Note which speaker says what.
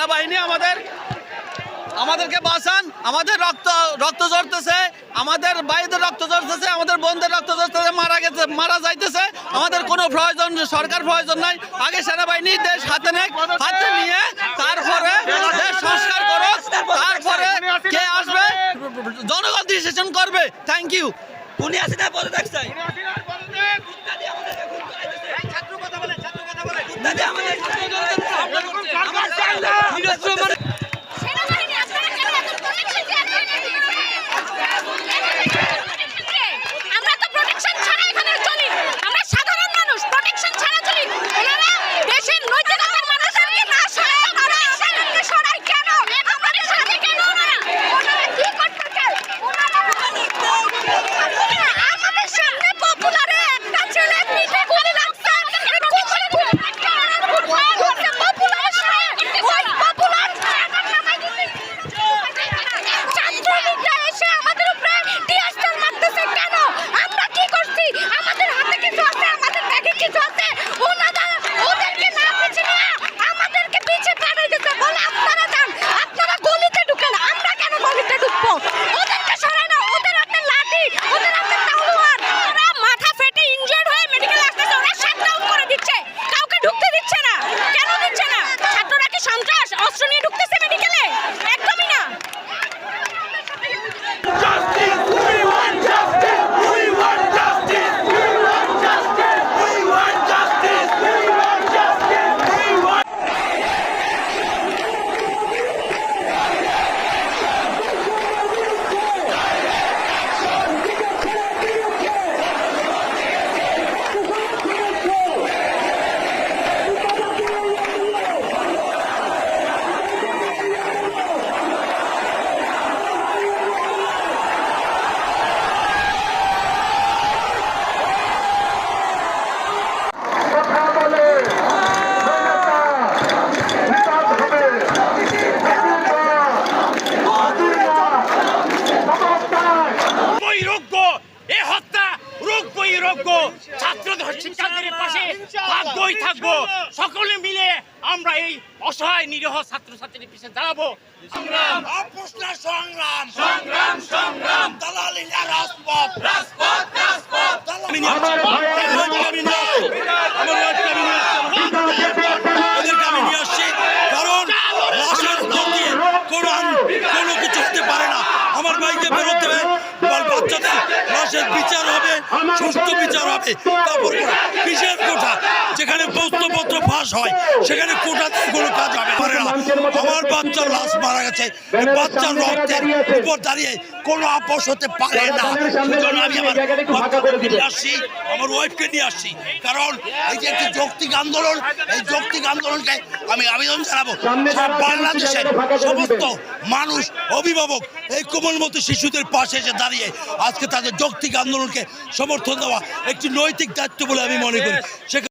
Speaker 1: সেনাবাহিনী আমাদের আমাদেরকে বাঁচান আমাদের রক্ত রক্ত ঝরতেছে আমাদের ভাইদের রক্ত ঝরতেছে আমাদের বোনদের রক্ত ঝরতেছে মারা গেছে মারা যাইতেছে আমাদের কোনো প্রয়োজন সরকার প্রয়োজন নাই। আগে সেনাবাহিনী দেশ হাতে নেক হাতে নিয়ে তারপরে দেশ সংস্কার করো তারপরে কে আসবে? জনগণ ডিসিশন করবে। থ্যাংক ইউ
Speaker 2: উনি আছে না পদত্যাগ চাই।
Speaker 3: সেনাবাহিনী পপুলার
Speaker 4: রোগ বৈরোগ্য ছাত্র শিক্ষার্থীদের পাশে ভাগ্যই থাকব। সকলে মিলে আমরা এই অসহায় নিরীহ ছাত্রছাত্রীর পিছিয়ে দাঁড়াবো। সংগ্রাম। সংগ্রাম। সংগ্রাম রাজপথ। রাজপথ রাজপথ। কারণ কোনো কিছু হতে পারে না। আমার ভাইকে বেরোতে হবে আমার বাচ্চাদের লাশের বিচার হবে সুস্থ বিচার হবে। তারপর কিসের কোঠা যেখানে প্রশ্নপত্র ফাঁস হয় সেখানে কোটাতে কোনো কাজ হবে পারে না আমার বাচ্চার লাশ মারা গেছে। বাচ্চার রক্তের উপর দাঁড়িয়ে কোনো আপোষ হতে পারে না। আমি আমার বাচ্চাকে নিয়ে আসছি আমার ওয়াইফকে নিয়ে আসছি কারণ এই যে একটি যৌক্তিক আন্দোলন এই যৌক্তিক আন্দোলনকে আমি আবেদন জানাব। সব বাংলাদেশের সমস্ত মানুষ অভিভাবক এই কোমলমতি শিশুদের পাশে এসে দাঁড়িয়ে আজকে তাদের যৌক্তিক আন্দোলনকে সমর্থন দেওয়া একটি নৈতিক দায়িত্ব বলে আমি মনে করি। সেখানে